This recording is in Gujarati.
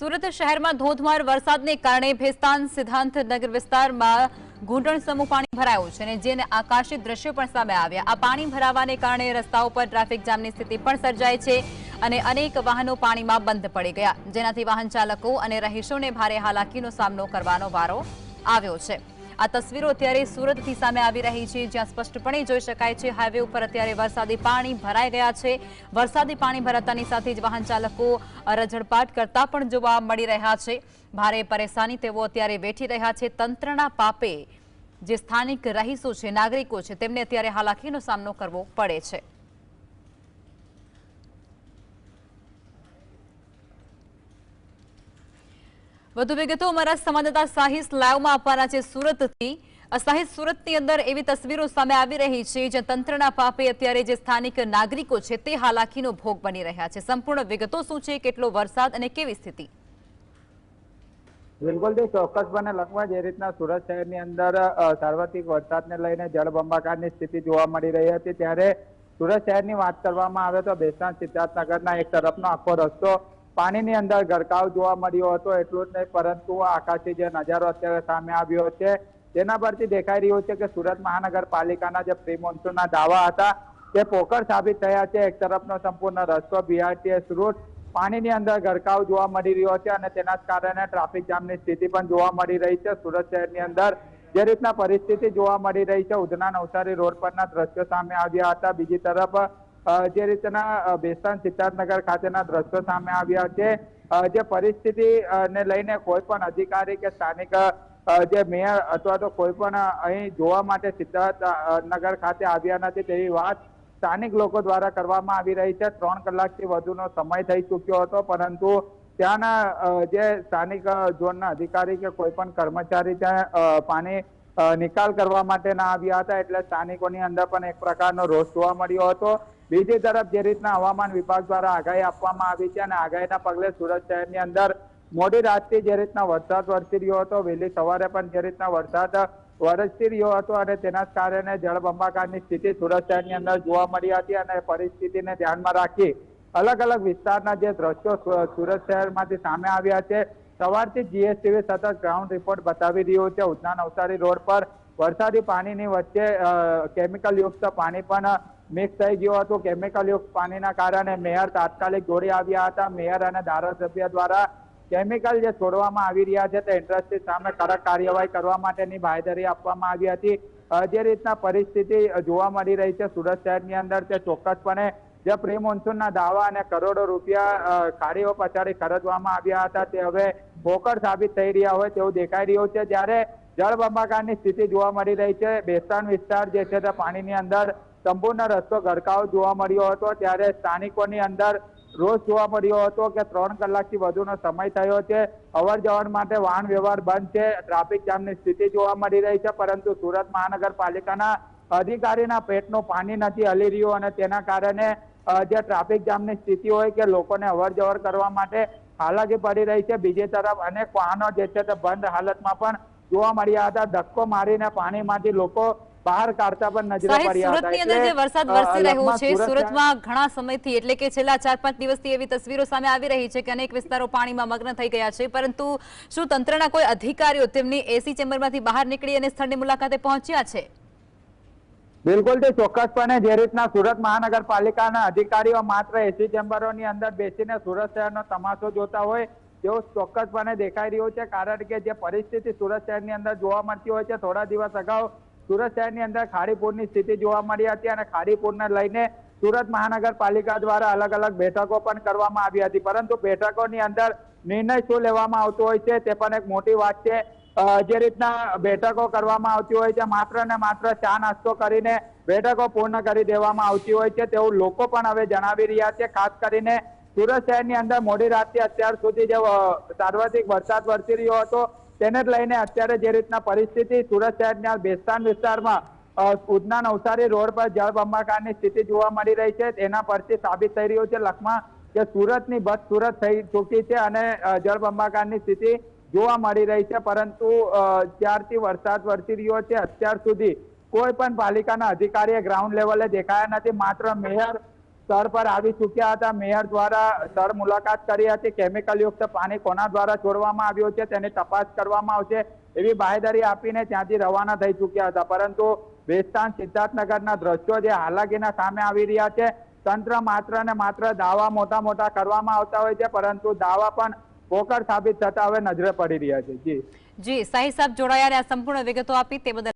સુરત શહેરમાં ધોધમાર વરસાદને કારણે ભેસ્તાન સિદ્ધાંત નગર વિસ્તારમાં ઘૂંટણ સમૂહ પાણી ભરાયું છે અને જેને આકાશી દ્રશ્યો પણ સામે આવ્યા. આ પાણી ભરાવાને કારણે રસ્તાઓ પર ટ્રાફિક જામની સ્થિતિ પણ સર્જાય છે અને અનેક વાહનો પાણીમાં બંધ પડી ગયા. જેનાથી વાહન ચાલકો અને રહીશોને ભારે હાલાકીનો સામનો કરવાનો વારો આવ્યો છે. આ તસવીરો અત્યારે સુરતથી સામે આવી રહી છે, જ્યાં સ્પષ્ટપણે જોઈ શકાય છે, હાઈવે ઉપર અત્યારે વરસાદી પાણી ભરાઈ ગયા છે. વરસાદી પાણી ભરાતાની સાથે જ વાહન ચાલકો રજળપાટ કરતા પણ જોવા મળી રહ્યા છે. ભારે પરેશાની તેઓ અત્યારે વેઠી રહ્યા છે. તંત્રના પાપે જે સ્થાનિક રહીશો છે, નાગરિકો છે, તેમને અત્યારે હાલાકીનો સામનો કરવો પડે છે. વધુ વિગતો અમારા સંવાદદાતા સાહિસ લાઈવમાં આપવાના છે સુરતથી. સાહિસ સુરતની અંદર એવી તસવીરો સામે આવી રહી છે જે તંત્રના પાપે અત્યારે જે સ્થાનિક નાગરિકો છે તે હાલાકીનો ભોગ બની રહ્યા છે. સંપૂર્ણ વિગતો શું છે, કેટલો વરસાદ અને કેવી સ્થિતિ? બિલકુલથી ચોક્કસપણે લખવા જે રીતના સુરત શહેરની અંદર સાર્વત્રિક વરસાદને લઈને જળબંબાકારની સ્થિતિ જોવા મળી રહી હતી. ત્યારે સુરત શહેરની વાત કરવામાં આવે તો બેસાણ સિદ્ધાર્થનગરના એક તરફનો આખો રસ્તો પાણીની અંદર ગરકાવ જોવા મળ્યો હતો, એટલું જ નહીં, પરંતુ આકાશી જે નજારો અત્યારે સામે આવ્યો છે, તેના પરથી દેખાઈ રહ્યું છે કે સુરત મહાનગરપાલિકાના જે પ્રી મોન્સૂનના દાવા હતા, તે પોકર સાબિત થયા છે. એક તરફનો સંપૂર્ણ રસ્તો બીઆરટીએસ રૂટ પાણીની અંદર ગરકાવ જોવા મળી રહ્યો છે અને તેના જ કારણે ટ્રાફિક જામની સ્થિતિ પણ જોવા મળી રહી છે. સુરત શહેરની અંદર જે રીતના પરિસ્થિતિ જોવા મળી રહી છે, ઉધના નવસારી રોડ પરના દ્રશ્યો સામે આવ્યા હતા. બીજી તરફ જે રીતના બેસ્તાન સિદ્ધાર્થનગર ખાતેના દ્રશ્યો સામે આવ્યા છે. જે પરિસ્થિતિ ને લઈને કોઈ પણ અધિકારી કે સ્થાનિક જે મેયર અથવા તો કોઈ પણ અહીં જોવા માટે સિદ્ધાર્થ નગર ખાતે આવ્યા નથી તેવી વાત સ્થાનિક લોકો દ્વારા કરવામાં આવી રહી છે. ત્રણ કલાકથી વધુનો સમય થઈ ચૂક્યો હતો, પરંતુ ત્યાંના જે સ્થાનિક ઝોનના અધિકારી કે કોઈ પણ કર્મચારી ત્યાં પાણી નિકાલ કરવા માટે ના આવ્યા હતા, એટલે સ્થાનિકોની અંદર પણ એક પ્રકારનો રોષ જોવા મળ્યો હતો. બીજી તરફ જે રીતના હવામાન વિભાગ દ્વારા આગાહી આપવામાં આવી છે અને આગાહીના પગલે સુરત શહેરની અંદર મોડી રાતથી જે રીતના વરસાદ વરસી રહ્યો હતો, વહેલી સવારે પણ જે રીતના વરસાદ વરસતી રહ્યો હતો અને તેના કારણે જળબંબાકારની સ્થિતિ સુરત શહેરની અંદર જોવા મળી હતી અને પરિસ્થિતિને ધ્યાનમાં રાખી અલગ અલગ વિસ્તારના જે દ્રશ્યો સુરત શહેરમાંથી સામે આવ્યા છે. સવારથી જીએસટીવી સતત ગ્રાઉન્ડ રિપોર્ટ બતાવી રહ્યું છે. ઉધના નવસારી રોડ પર વરસાદી પાણીની વચ્ચે કેમિકલ યુક્ત પાણી પણ મિક્સ થઈ ગયું હતું કેમિકલ યુક્ત પાણીના કારણે મેયર તાત્કાલિક દોડી આવ્યા હતા. મેયર અને ધારાસભ્ય દ્વારા કેમિકલ જે છોડવામાં આવી રહ્યા છે તે ઇન્ડસ્ટ્રી સામે કડક કાર્યવાહી કરવા માટેની બાંયધરી આપવામાં આવી હતી. જે રીતના પરિસ્થિતિ જોવા મળી રહી છે, સુરત શહેરની અંદર તે ચોક્કસપણે જે પ્રી મોન્સૂનના દાવા અને કરોડો રૂપિયા ખાડીઓ પછાડી ખરીદવામાં આવ્યા હતા તે હવે પોકળ સાબિત થઈ રહ્યા હોય તેવું દેખાઈ રહ્યું છે. જ્યારે જળબંબાકારની સ્થિતિ જોવા મળી રહી છે બેસ્તાન વિસ્તાર જે છે તે પાણીની અંદર સંપૂર્ણ રસ્તો ગરકાવ જોવા મળ્યો હતો. ત્યારે સ્થાનિકોની અંદર રોષ જોવા મળ્યો હતો કે ત્રણ કલાકથી વધુનો સમય થયો છે. અવર જવર માટે વાહન વ્યવહાર બંધ છે. ટ્રાફિક જામની સ્થિતિ જોવા મળી રહી છે. પરંતુ સુરત મહાનગરપાલિકાના અધિકારીના પેટનું પાણી નથી હલી રહ્યું અને તેના કારણે જે ટ્રાફિક જામની સ્થિતિ હોય કે લોકોને અવર જવર કરવા માટે હાલાકી પડી રહી છે. બીજી તરફ અનેક વાહનો જે છે તે બંધ હાલતમાં પણ જોવા મળ્યા હતા. ધક્કો મારીને પાણીમાંથી લોકો બહાર કાઢતા પણ નજરે પડ્યા હતા સુરતની અંદર જે વરસાદ વરસી રહ્યો છે સુરતમાં ઘણા સમયથી એટલે કે છેલ્લા ચાર પાંચ દિવસથી એવી તસવીરો સામે આવી રહી છે કે અનેક વિસ્તારો પાણીમાં મગ્ન થઈ ગયા છે. પરંતુ શું તંત્રના કોઈ અધિકારીઓ તેમની એસી ચેમ્બરમાંથી બહાર નીકળી અને સ્થળની મુલાકાતે પહોંચ્યા છે? બિલકુલ તે ચોક્કસપણે જે રીતના સુરત મહાનગરપાલિકાના અધિકારીઓ માત્ર એસી ચેમ્બરોની અંદર બેસીને સુરત શહેરનો તમાશો જોતા હોય તેઓ ચોક્કસપણે દેખાઈ રહ્યું છે. કારણ કે જે પરિસ્થિતિ સુરત શહેરની અંદર જોવા મળતી હોય છે થોડા દિવસ અગાઉ સુરત શહેરની અંદર ખાડીપુરની સ્થિતિ જોવા મળી હતી અને ખાડીપુરને લઈને સુરત મહાનગરપાલિકા દ્વારા અલગ અલગ બેઠકો પણ કરવામાં આવી હતી. પરંતુ બેઠકોની અંદર નિર્ણય શું લેવામાં આવતો હોય છે તે પણ એક મોટી વાત છે. જે રીતના બેઠકો કરવામાં આવતી હોય છે, માત્ર ને માત્ર ચા નાસ્તો કરીને બેઠકો પૂર્ણ કરી દેવામાં આવતી હોય છે તેવું લોકો પણ હવે જણાવી રહ્યા છે. ખાસ કરીને સુરત શહેરની અંદર મોડી રાતથી અત્યાર સુધી જે સાર્વત્રિક વરસાદ વરસી રહ્યો હતો તેને જ લઈને અત્યારે જે રીતના પરિસ્થિતિ સુરત શહેરના બેસ્તાન વિસ્તારમાં ઉધના નવસારી રોડ પર જળબંબાકારની સ્થિતિ જોવા મળી રહી છે. તેના પરથી સાબિત થઈ રહ્યું છે લખમાં કે સુરતની બસ સુરત થઈ ચૂકી છે અને જળબંબાકારની સ્થિતિ જોવા મળી રહી છે. પરંતુ અ, જ્યારથી વરસાદ વરસી રહ્યો છે અત્યાર સુધી કોઈ પણ પાલિકાના અધિકારીએ ગ્રાઉન્ડ લેવલે દેખાયા નથી. માત્ર મેયર સ્થળ પર આવી ચૂક્યા હતા. મેયર દ્વારા સ્થળ મુલાકાત કરી હતી. કેમિકલયુક્ત પાણી કોના દ્વારા છોડવામાં આવ્યું છે તેની તપાસ કરવામાં આવશે એવી બાહેદારી આપીને ત્યાંથી રવાના થઈ ચૂક્યા હતા. પરંતુ વેસ્તાન સિદ્ધાર્થનગરના દ્રશ્યો જે હાલાકીના સામે આવી રહ્યા છે, તંત્ર માત્ર ને માત્ર દાવા મોટા મોટા કરવામાં આવતા હોય છે, પરંતુ દાવા પણ પોકળ સાબિત થતા હવે નજરે પડી રહ્યા છે. જી. જી સાહી સાહેબ જોડાયા સંપૂર્ણ વિગતો આપી તે બદલ